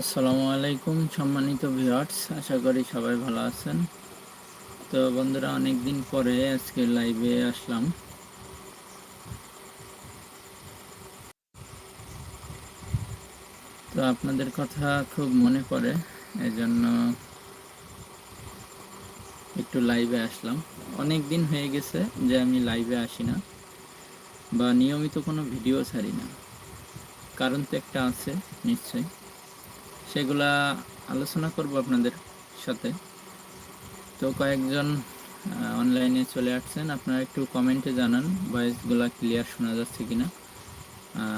আসসালামু আলাইকুম, সম্মানিত ভিউয়ার্স আশা করি সবাই ভালো আছেন। তো বন্ধুরা অনেক দিন পরে আজকে লাইভে আসলাম। তো আপনাদের কথা খুব মনে পড়ে, এজন্য একটু লাইভে আসলাম। অনেক দিন হয়ে গেছে যে আমি লাইভে আসি না, বা নিয়মিত কোনো ভিডিও ছাড়ি না। কারণ তো একটা আছে, নিশ্চয়ই। সেগুলা আলোচনা করব আপনাদের সাথে। তো কয়েকজন অনলাইনে চলে আসছেন, আপনারা একটু কমেন্টে জানান ভয়েসগুলা ক্লিয়ার শোনা যাচ্ছে কিনা।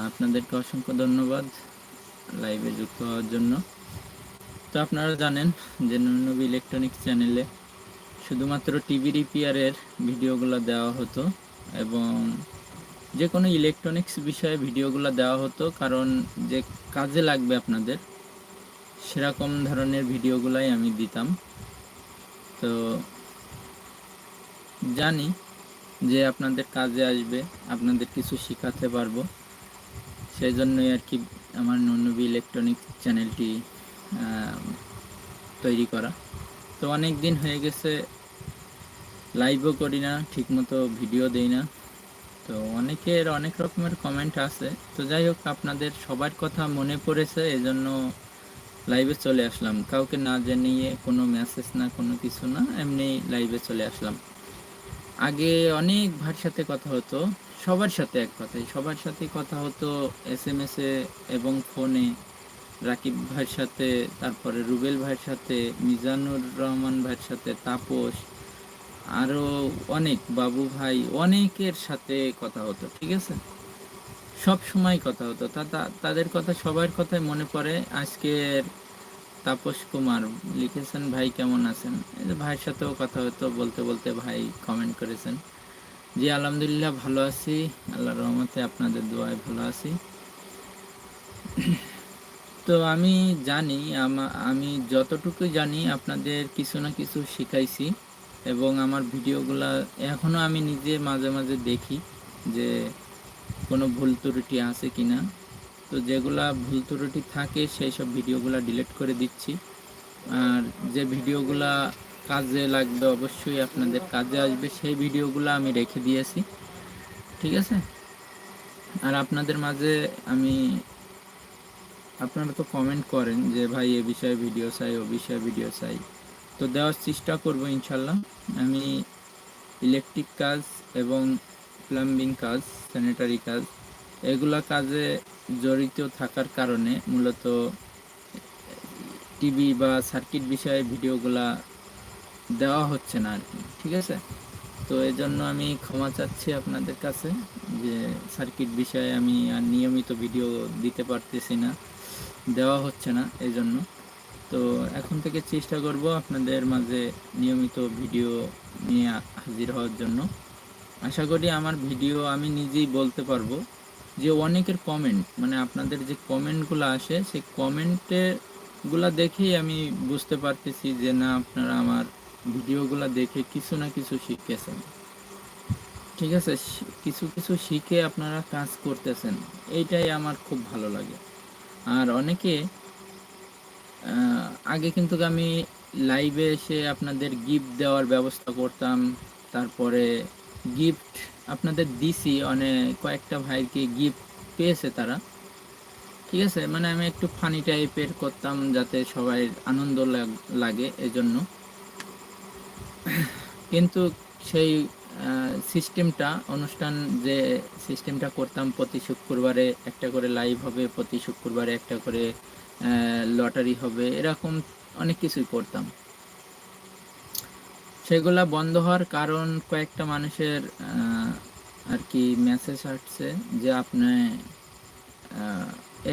আপনাদেরকে অসংখ্য ধন্যবাদ। লাইভে যুক্ত হওয়ার জন্য। তো আপনারা জানেন যে নবী ইলেকট্রনিক্স চ্যানেলে শুধুমাত্র টিভি রিপেয়ারের ভিডিওগুলো দেওয়া হতো এবং যে কোনো ইলেকট্রনিক্স বিষয়ে ভিডিওগুলো দেওয়া হতো, কারণ যে কাজে লাগবে আপনাদের, সেরকম ধরনের ভিডিওগুলাই আমি দিতাম। তো জানি যে আপনাদের কাজে আসবে, আপনাদের কিছু শেখাতে পারব, সেই জন্যই আর কি আমার নন্নবী ইলেকট্রনিক চ্যানেলটি তৈরি করা। তো অনেক দিন হয়ে গেছে লাইভও করি না, ঠিকমতো ভিডিও দেই না। তো অনেকের অনেক রকমের কমেন্ট আছে। তো যাই হোক, আপনাদের সবার কথা মনে পড়েছে, এজন্য লাইভে চলে আসলাম। কাউকে না জানিয়ে কোনো মেসেজ না, কোনো কিছু না, এমনি লাইভে চলে আসলাম। আগে অনেক ভার সাথে কথা হতো সবার সাথে এক কথাই। সবার সাথে কথা হতো এস এম এস এ এবং ফোনে রাকিব ভাইয়ের সাথে, তারপরে রুবেল ভাইয়ের সাথে, মিজানুর রহমান ভাইয়ের সাথে, তাপস আরও অনেক, বাবু ভাই, অনেকের সাথে কথা হতো, ঠিক আছে? সব সময় কথা হতো। তা তাদের কথা সবার কথাই মনে পড়ে। আজকের তাপস কুমার লিখেছেন, ভাই কেমন আছেন? ভাইয়ের সাথেও কথা হতো, বলতে বলতে ভাই কমেন্ট করেছেন। জি, আলহামদুলিল্লাহ ভালো আছি। আল্লাহ রহমতে আপনাদের দোয়ায় ভালো আছি। তো আমি জানি, আমি যতটুকু জানি, আপনাদের কিছু না কিছু শিখাইছি এবং আমার ভিডিওগুলা এখনও আমি নিজে মাঝে মাঝে দেখি যে কোনো ভুল ত্রুটি আছে কি না তো যেগুলা ভুল ত্রুটি থাকে, সেই সব ভিডিওগুলো ডিলিট করে দিচ্ছি। আর যে ভিডিওগুলা কাজে লাগবে অবশ্যই আপনাদের কাজে আসবে। সেই ভিডিওগুলো আমি রেখে দিয়েছি। ঠিক আছে? আর আপনাদের মাঝে আমি, আপনারা তো কমেন্ট করেন যে, ভাই, এ বিষয়ে ভিডিও চাই, ও বিষয়ে ভিডিও চাই। তো দেওয়ার চেষ্টা করব ইনশাল্লাহ। আমি ইলেকট্রিক কাজ এবং প্লাম্বিং কাজ স্যানিটারি কাজ, এগুলা কাজে জড়িত থাকার কারণে মূলত টিভি বা সার্কিট বিষয়ে ভিডিওগুলা দেওয়া হচ্ছে না আর কি ঠিক আছে? তো এই জন্য আমি ক্ষমা চাচ্ছি আপনাদের কাছে যে সার্কিট বিষয়ে আমি আর নিয়মিত ভিডিও দিতে পারতেছি না, দেওয়া হচ্ছে না এই জন্য তো এখন থেকে চেষ্টা করব আপনাদের মাঝে নিয়মিত ভিডিও নিয়ে হাজির হওয়ার জন্য। আশা করি আমার ভিডিও আমি নিজেই বলতে পারব যে অনেকের কমেন্ট মানে আপনাদের যে কমেন্টগুলো আসে, সেই কমেন্টেগুলো দেখেই আমি বুঝতে পারতেছি যে না, আপনারা আমার ভিডিওগুলো দেখে কিছু না কিছু শিখতেছেন ঠিক আছে? কিছু কিছু শিখে আপনারা কাজ করতেছেন। এইটাই আমার খুব ভালো লাগে। আর অনেকে আগে কিন্তু আমি লাইভে এসে আপনাদের গিফট দেওয়ার ব্যবস্থা করতাম। তারপরে গিফট আপনাদের দিছি। অনেক কয়েকটা ভাইকে গিফট পেয়েছে তারা। ঠিক আছে? মানে আমি একটু ফানি টাইপের করতাম যাতে সবাই আনন্দ লাগে এজন্য। কিন্তু সেই সিস্টেমটা অনুষ্ঠান যে সিস্টেমটা করতাম প্রতি শুক্রবারে একটা করে লাইভ হবে, প্রতি শুক্রবারে একটা করে লটারি হবে, এরকম অনেক কিছুই করতাম। সেগুলা বন্ধ হওয়ার কারণ কয়েকটা মানুষের আর কি মেসেজ আসছে যে আপনি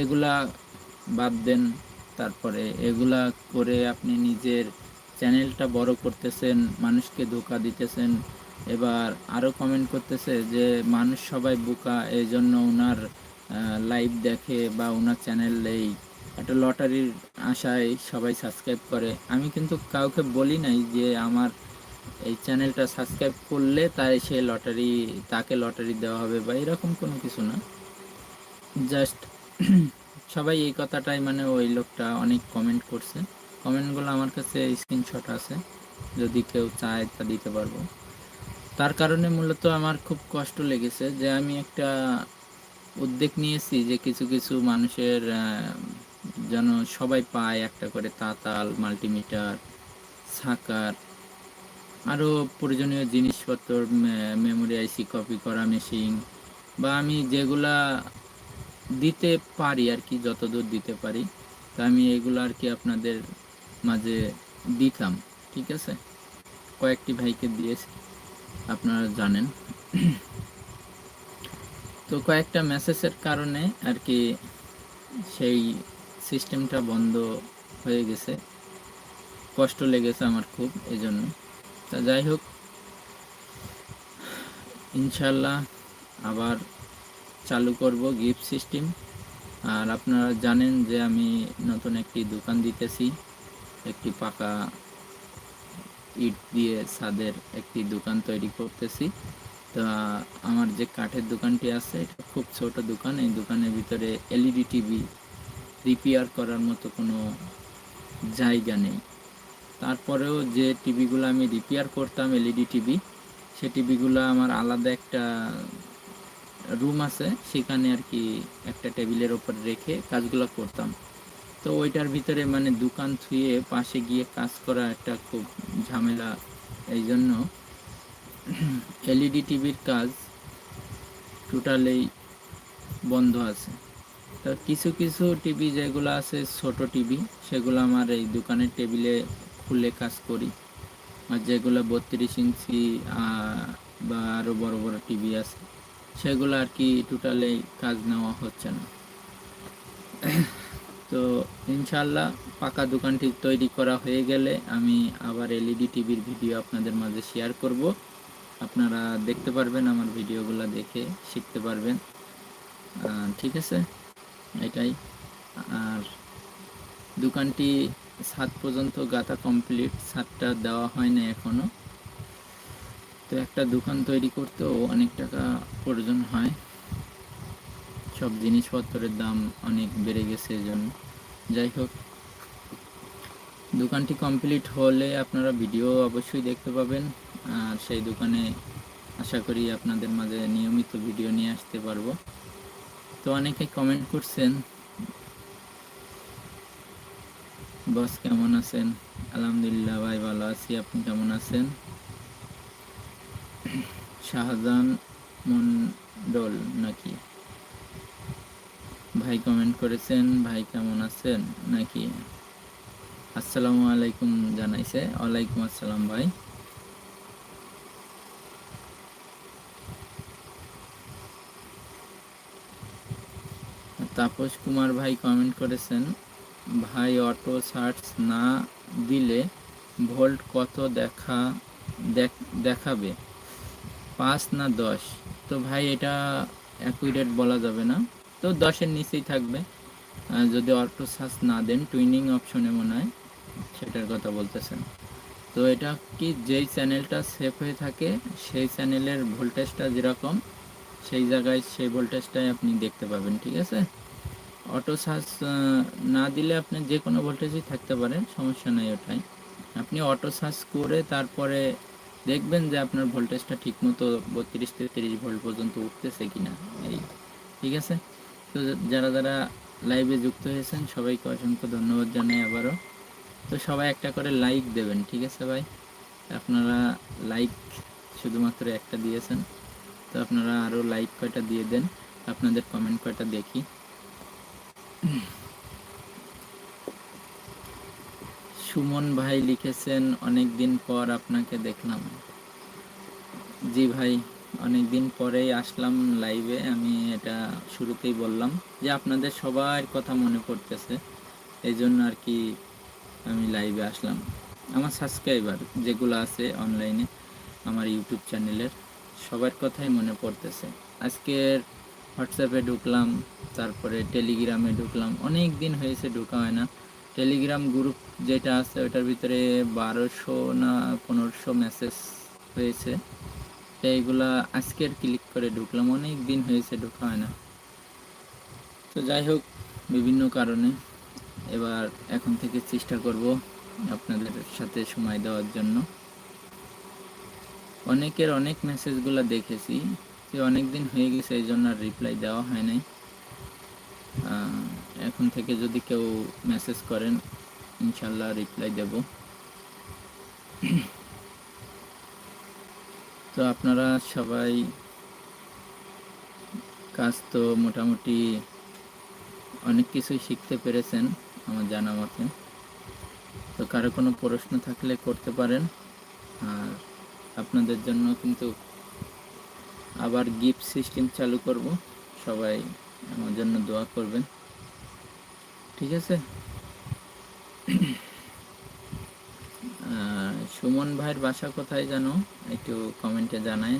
এগুলা বাদ দেন, তারপরে এগুলা করে আপনি নিজের চ্যানেলটা বড় করতেছেন, মানুষকে ধোকা দিতেছেন। এবার আরও কমেন্ট করতেছে যে, মানুষ সবাই বোকা এই জন্য ওনার লাইভ দেখে বা ওনার চ্যানেলেই একটা লটারির আশায় সবাই সাবস্ক্রাইব করে। আমি কিন্তু কাউকে বলি নাই যে, আমার এই চ্যানেলটা সাবস্ক্রাইব করলে তাই সে লটারি তাকে লটারি দেওয়া হবে বা এরকম কোনো কিছু না। জাস্ট সবাই এই কথাটাই মানে ওই লোকটা অনেক কমেন্ট করছে। কমেন্টগুলো আমার কাছে স্ক্রিনশট আছে, যদি কেউ চায় তা দিতে পারব। তার কারণে মূলত আমার খুব কষ্ট লেগেছে যে আমি একটা উদ্যোগ নিয়েছি যে কিছু কিছু মানুষের যেন সবাই পায় একটা করে তাতাল মাল্টিমিটার সাকার, আরও প্রয়োজনীয় জিনিসপত্র মেমোরি আইসি কপি করা মেশিন বা আমি যেগুলা দিতে পারি আর কি, যতদূর দিতে পারি। তা আমি এগুলো আর কি আপনাদের মাঝে দিতাম, ঠিক আছে? কয়েকটি ভাইকে দিয়েছি, আপনারা জানেন। তো কয়েকটা মেসেজের কারণে আর কি সেই সিস্টেমটা বন্ধ হয়ে গেছে। কষ্ট লেগেছে আমার খুব এই জন্য তা যাই হোক ইনশাল্লাহ আবার চালু করব গিফট সিস্টেম আর আপনারা জানেন যে আমি নতুন একটি দোকান দিতেছি। একটি পাকা ইট দিয়ে ছাদের একটি দোকান তৈরি করতেছি। তা আমার যে কাঠের দোকানটি আছে, এটা খুব ছোট দোকান। এই দোকানের ভিতরে এলইডি টিভি রিপেয়ার করার মতো কোনো জায়গা নেই। তারপরেও যে টিভিগুলো আমি রিপেয়ার করতাম, এলইডি টিভি, সে টিভিগুলো আমার আলাদা একটা রুম আছে। সেখানে আর কি একটা টেবিলের ওপর রেখে কাজগুলো করতাম। তো ওইটার ভিতরে মানে দোকান থুয়ে পাশে গিয়ে কাজ করা একটা খুব ঝামেলা। এই জন্য এলইডি টিভির কাজ টোটালি বন্ধ আছে। তো কিছু কিছু টিভি যেগুলো আছে, ছোট টিভি, সেগুলো আমার এই দোকানের টেবিলে খুলে কাজ করি। আর যেগুলো বত্রিশ ইঞ্চি বা আরও বড় বড় টিভি আছে, সেগুলো আর কি টোটালি কাজ নেওয়া হচ্ছে না। তো ইনশাল্লাহ পাকা দোকানটি তৈরি করা হয়ে গেলে আমি আবার এলইডি টিভির ভিডিও আপনাদের মাঝে শেয়ার করব। আপনারা দেখতে পারবেন, আমার ভিডিওগুলো দেখে শিখতে পারবেন। ঠিক আছে? এটাই। আর দোকানটি ছাদ পর্যন্ত গাঁথা কমপ্লিট ছাদটা দেওয়া হয় না এখনও। তো একটা দোকান তৈরি করতেও অনেক টাকা প্রয়োজন হয়। সব জিনিসপত্রের দাম অনেক বেড়ে গেছে এজন্য। যাই হোক, দোকানটি কমপ্লিট হলে আপনারা ভিডিও অবশ্যই দেখতে পাবেন। আর সেই দোকানে আশা করি আপনাদের মাঝে নিয়মিত ভিডিও নিয়ে আসতে পারব। তো অনেকে কমেন্ট করছেন, বস কেমন আছেন? আলহামদুলিল্লাহ ভাই, ভালো আছি। আপনি কেমন আছেন? শাহজাহান মন্ডল নাকি? ভাই কমেন্ট করেছেন, ভাই কেমন আছেন? নাকি? আসসালামু আলাইকুম জানাইছে। ওয়ালাইকুম আসসালাম ভাই। তাপস কুমার ভাই কমেন্ট করেছেন, ভাই অটো সার্চ না দিলে ভোল্ট কত দেখা, দেখ- দেখাবে? পাঁচ না দশ? তো ভাই এটা অ্যাকুরেট বলা যাবে না। তো দশের নিচেই থাকবে। যদি অটো সার্চ না দেন টুইনিং অপশনে মনে হয়, সেটার কথা বলতেছেন। তো এটা কি যেই চ্যানেলটা সেভ হয়ে থাকে, সেই চ্যানেলের ভোল্টেজটা যেরকম, সেই জায়গায় সেই ভোল্টেজটাই আপনি দেখতে পাবেন, ঠিক আছে? অটো সার্চ না দিলে আপনি যে কোনো ভোল্টেজই থাকতে পারেন সমস্যা নাই ওটাই। আপনি অটো সার্চ করে তারপরে দেখবেন যে আপনার ভোল্টেজটা ঠিকমতো বত্রিশ থেকে তিরিশ ভোল্ট পর্যন্ত উঠতেছে কিনা, এই, ঠিক আছে? তো যারা যারা লাইভে যুক্ত হয়েছেন, সবাইকে অসংখ্য ধন্যবাদ জানাই আবারও। তো সবাই একটা করে লাইক দেবেন, ঠিক আছে ভাই? আপনারা লাইক শুধুমাত্র একটা দিয়েছেন, তো আপনারা আরও লাইক কয়টা দিয়ে দেন, আপনাদের কমেন্ট কয়টা দেখি। সুমন ভাই লিখেছেন অনেক দিন পর আপনাকে দেখলাম। জি ভাই অনেক দিন পরেই আসলাম লাইভে আমি এটা শুরুতেই বললাম যে আপনাদের সবার কথা মনে পড়তেছে এই জন্য আর কি আমি লাইভে আসলাম। আমার সাবস্ক্রাইবার যেগুলো আছে অনলাইনে আমার ইউটিউব চ্যানেলের সবার কথাই মনে পড়তেছে। আজকের হোয়াটসঅ্যাপে ঢুকলাম, তারপরে টেলিগ্রামে ঢুকলাম অনেক দিন হয়েছে ঢোকা হয় না। টেলিগ্রাম গ্রুপ যেটা আছে, ওটার ভিতরে বারোশো না পনেরোশো মেসেজ হয়েছে। তো এইগুলা আজকের ক্লিক করে ঢুকলাম। অনেক দিন হয়েছে ঢোকা হয় না। তো যাই হোক, বিভিন্ন কারণে এবার এখন থেকে চেষ্টা করব আপনাদের সাথে সময় দেওয়ার জন্য। অনেকের অনেক মেসেজগুলো দেখেছি যে অনেক দিন হয়ে গেছে, এই জন্য আর রিপ্লাই দেওয়া হয় নাই। এখন থেকে যদি কেউ মেসেজ করেন, ইনশাল্লাহ রিপ্লাই দেব। তো আপনারা সবাই কাজ তো মোটামুটি অনেক কিছুই শিখতে পেরেছেন আমার জানা মতে। তো কারও কোনো প্রশ্ন থাকলে করতে পারেন। আর আপনাদের জন্য কিন্তু আবার গিফট সিস্টেম চালু করব। সবাই আমার জন্য দোয়া করবেন। ঠিক আছে? সুমন ভাইয়ের বাসা কোথায় জানো? একটু কমেন্টে জানায়।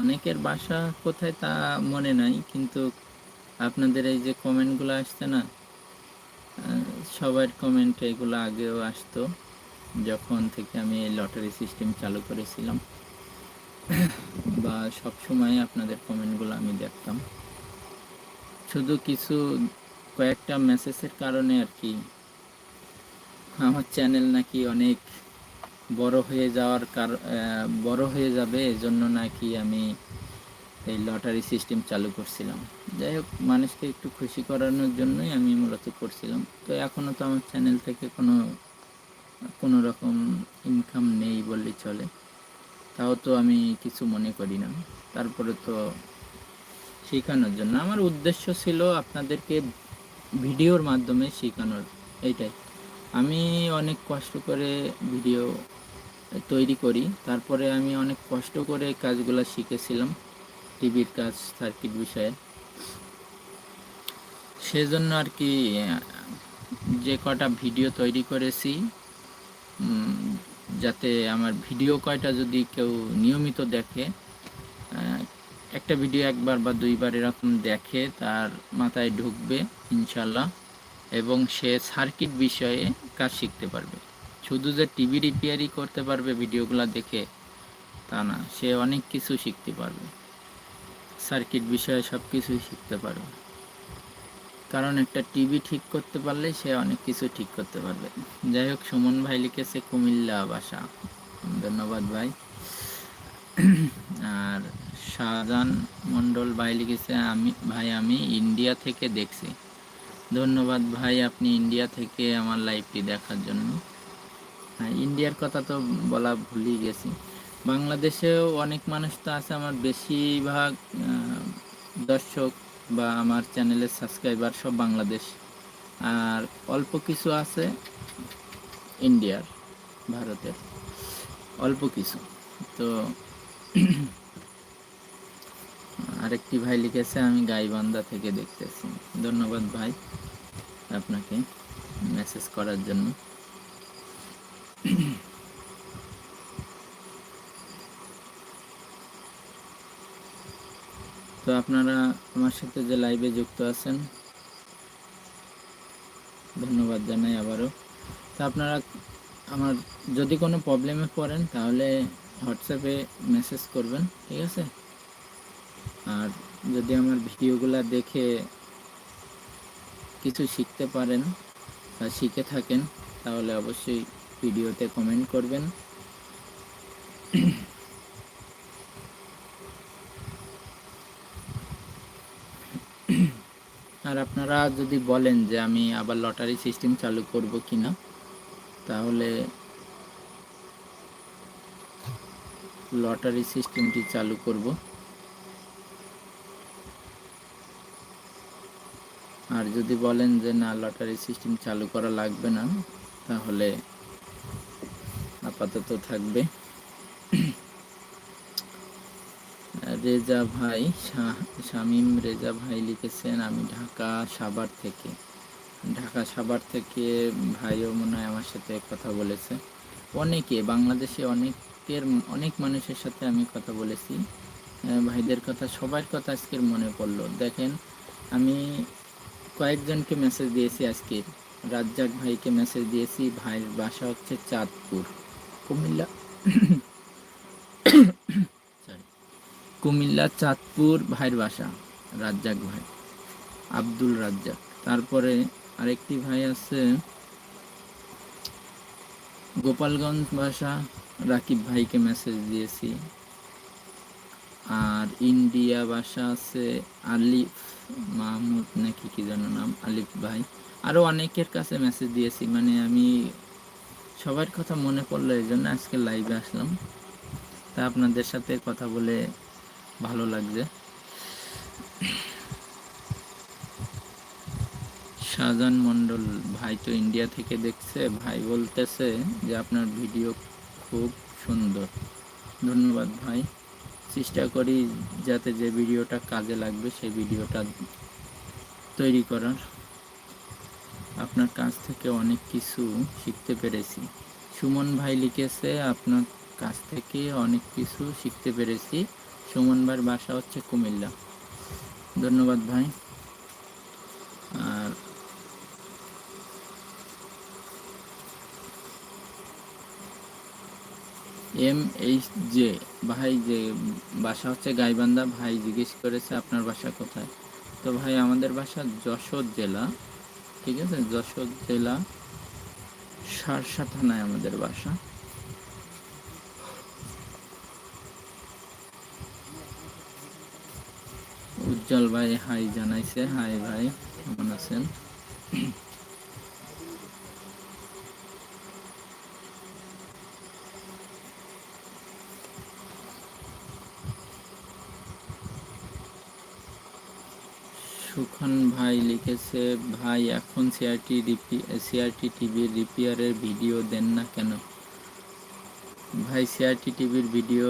অনেকের বাসা কোথায় তা মনে নাই, কিন্তু আপনাদের এই যে কমেন্টগুলো আসছে না সবার কমেন্ট এগুলো আগেও আসতো, যখন থেকে আমি এই লটারি সিস্টেম চালু করেছিলাম। বা সব সময় আপনাদের কমেন্টগুলো আমি দেখতাম। শুধু কিছু কয়েকটা মেসেজের কারণে আর কি। আমার চ্যানেল নাকি অনেক বড় হয়ে যাওয়ার কার বড় হয়ে যাবে এজন্য নাকি আমি এই লটারি সিস্টেম চালু করছিলাম। যাই হোক, মানুষকে একটু খুশি করানোর জন্যই আমি মূলত করছিলাম। তো এখনও তো আমার চ্যানেল থেকে কোনো কোনো রকম ইনকাম নেই বললেই চলে। তাও তো আমি কিছু মনে করি না। তারপরে তো শেখানোর জন্য। আমার উদ্দেশ্য ছিল আপনাদেরকে ভিডিওর মাধ্যমে শেখানোর, এইটাই। আমি অনেক কষ্ট করে ভিডিও তৈরি করি। তারপরে আমি অনেক কষ্ট করে কাজগুলো শিখেছিলাম টিভির কাজ, সার্কিট বিষয়ে। সেজন্য আর কি, যে কটা ভিডিও তৈরি করেছি যাতে আমার ভিডিও কয়টা যদি কেউ নিয়মিত দেখে একটা ভিডিও একবার বা দুইবার এরকম দেখে তার মাথায় ঢুকবে, ইনশাল্লাহ। এবং সে সার্কিট বিষয়ে কাজ শিখতে পারবে। শুধু যে টিভি রিপেয়ারই করতে পারবে ভিডিওগুলো দেখে, তা না, সে অনেক কিছু শিখতে পারবে। সার্কিট বিষয়ে সব কিছুই শিখতে পারবে। কারণ একটা টিভি ঠিক করতে পারলে সে অনেক কিছু ঠিক করতে পারবে। যাই হোক, সুমন ভাই লিখেছে কুমিল্লা বাসা ধন্যবাদ ভাই। আর শাহজাহান মন্ডল ভাই লিখেছে, আমি ভাই, আমি ইন্ডিয়া থেকে দেখছি। ধন্যবাদ ভাই আপনি ইন্ডিয়া থেকে আমার লাইভটি দেখার জন্য। হ্যাঁ ইন্ডিয়ার কথা তো বলা ভুলেই গেছি। বাংলাদেশেও অনেক মানুষ তো আছে আমার বেশিরভাগ দর্শক বা আমার চ্যানেলের সাবস্ক্রাইবার সব বাংলাদেশ। আর অল্প কিছু আছে ইন্ডিয়ার, ভারতের। অল্প কিছু। তো আরেকটি ভাই লিখেছে, আমি গাইবান্ধা থেকে দেখতেছি। ধন্যবাদ ভাই আপনাকে মেসেজ করার জন্য। তো আপনারা আমার সাথে যে লাইভে যুক্ত আছেন, ধন্যবাদ জানাই আবারও। তো আপনারা আমার যদি কোনো প্রবলেমে পড়েন, তাহলে হোয়াটসঅ্যাপে মেসেজ করবেন, ঠিক আছে? আর যদি আমার ভিডিওগুলো দেখে কিছু শিখতে পারেন বা শিখে থাকেন, তাহলে অবশ্যই ভিডিওতে কমেন্ট করবেন। আর আপনারা যদি বলেন যে আমি আবার লটারি সিস্টেম চালু করব কিনা, তাহলে লটারি সিস্টেমটি চালু করব। আর যদি বলেন যে না লটারি সিস্টেম চালু করা লাগবে না, তাহলে আপাতত থাকবে। রেজা ভাই শামীম রেজা ভাই লিখেছেন, আমি ঢাকা সাভার থেকে। ঢাকা সাভার থেকে ভাইও মনে হয় আমার সাথে কথা বলেছে। অনেকে, বাংলাদেশে অনেকের, অনেক মানুষের সাথে আমি কথা বলেছি। ভাইদের কথা, সবার কথা আজকের মনে পড়ল। দেখেন, আমি কয়েকজনকে মেসেজ দিয়েছি আজকে। রাজ্জাক ভাইকে মেসেজ দিয়েছি। ভাইয়ের বাসা হচ্ছে চাঁদপুর। কুমিল্লা. কুমিল্লা, চাঁদপুর, ভাইয়ের বাসা, রাজ্জাক ভাই। আব্দুল রাজ্জাক। তারপরে আরেকটি ভাই আছে, গোপালগঞ্জ ভাষা, রাকিব ভাইকে মেসেজ দিয়েছি। আর ইন্ডিয়া ভাষা আছে আলিফ। মাহমুদ নাকি কি যেন নাম? আলিফ ভাই। আরও অনেকের কাছে মেসেজ দিয়েছি মানে আমি সবার কথা মনে পড়ল এই জন্য আজকে লাইভে আসলাম। তা আপনাদের সাথে কথা বলে ভালো লাগছে। শাহজাহান মণ্ডল ভাই তো ইন্ডিয়া থেকে দেখছে, ভাই বলতেছে যে আপনার ভিডিও খুব সুন্দর। ধন্যবাদ ভাই। চেষ্টা করি যাতে যে ভিডিওটা কাজে লাগবে সেই ভিডিওটা তৈরি করার। আপনার কাছ থেকে অনেক কিছু শিখতে পেরেছি। সুমন ভাই লিখেছে, আপনার কাছ থেকে অনেক কিছু শিখতে পেরেছি। সুমন ভাইয়ের বাসা হচ্ছে কুমিল্লা। ধন্যবাদ ভাই। আর এম এইচ জে ভাই, যে বাসা হচ্ছে গাইবান্ধা, ভাই জিজ্ঞেস করেছে আপনার বাসা কোথায়? তো ভাই, আমাদের বাসা যশোর জেলা, ঠিক আছে? যশোর জেলা সারসা থানায় আমাদের বাসা। উজ্জ্বল ভাই, হাই জানাইছে। হাই ভাই, কেমন আছেন? সুখন ভাই লিখেছে, ভাই, এখন সিআরটি রিপি সিআরটি টিভির রিপেয়ারের ভিডিও দেন না কেন? ভাই সিআরটি টিভির ভিডিও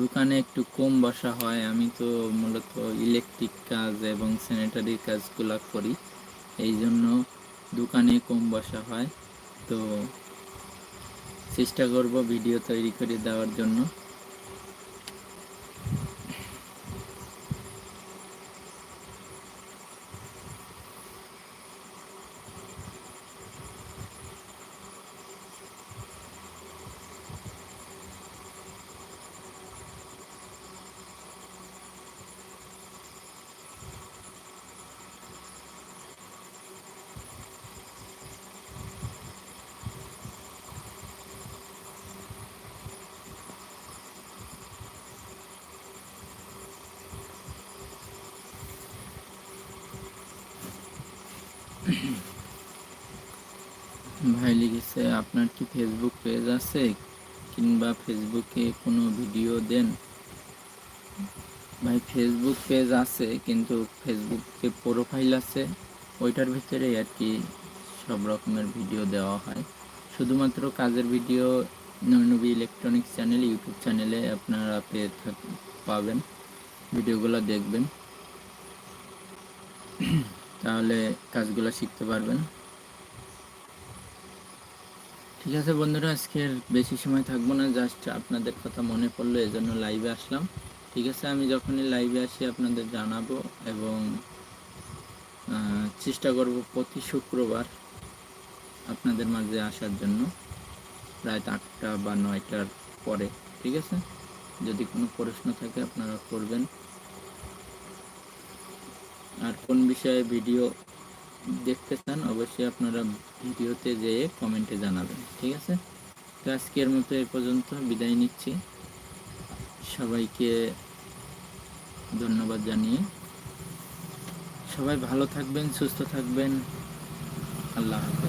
দোকানে একটু কম বসা হয়। আমি তো মূলত ইলেকট্রিক কাজ এবং স্যানিটারি কাজগুলো করি, এই জন্য দোকানে কম বসা হয়। তো চেষ্টা করব ভিডিও তৈরি করে দেওয়ার জন্য। ভাই লিখেছে, আপনার কি ফেসবুক পেজ আছে কিংবা ফেসবুকে কোনো ভিডিও দেন? ভাই ফেসবুক পেজ আছে কিন্তু ফেসবুকে প্রোফাইল আছে, ওইটার ভিতরে আর কি সব রকমের ভিডিও দেওয়া হয়। শুধুমাত্র কাজের ভিডিও নবী ইলেকট্রনিক্স চ্যানেল ইউটিউব চ্যানেলে আপনারা পেয়ে থাক- পাবেন। ভিডিওগুলো দেখবেন। তাহলে কাজগুলো শিখতে পারবেন। ঠিক আছে বন্ধুরা, আজকের বেশি সময় থাকব না জাস্ট আপনাদের কথা মনে পড়ল, এজন্য লাইভে আসলাম। ঠিক আছে, আমি যখনই লাইভে আসি, আপনাদের জানাব এবং চেষ্টা করব প্রতি শুক্রবার আপনাদের মাঝে আসার জন্য, প্রায় আটটা বা নয়টার পরে। ঠিক আছে? যদি কোনো প্রশ্ন থাকে, আপনারা করবেন। আর কোন বিষয়ে ভিডিও দেখতে চান, অবশ্যই আপনারা ভিডিওতে যেয়ে কমেন্টে জানাবেন, ঠিক আছে? তো আজকের মতো এ পর্যন্ত বিদায় নিচ্ছি। সবাইকে ধন্যবাদ জানিয়ে। সবাই ভালো থাকবেন, সুস্থ থাকবেন। আল্লাহ হাফেজ।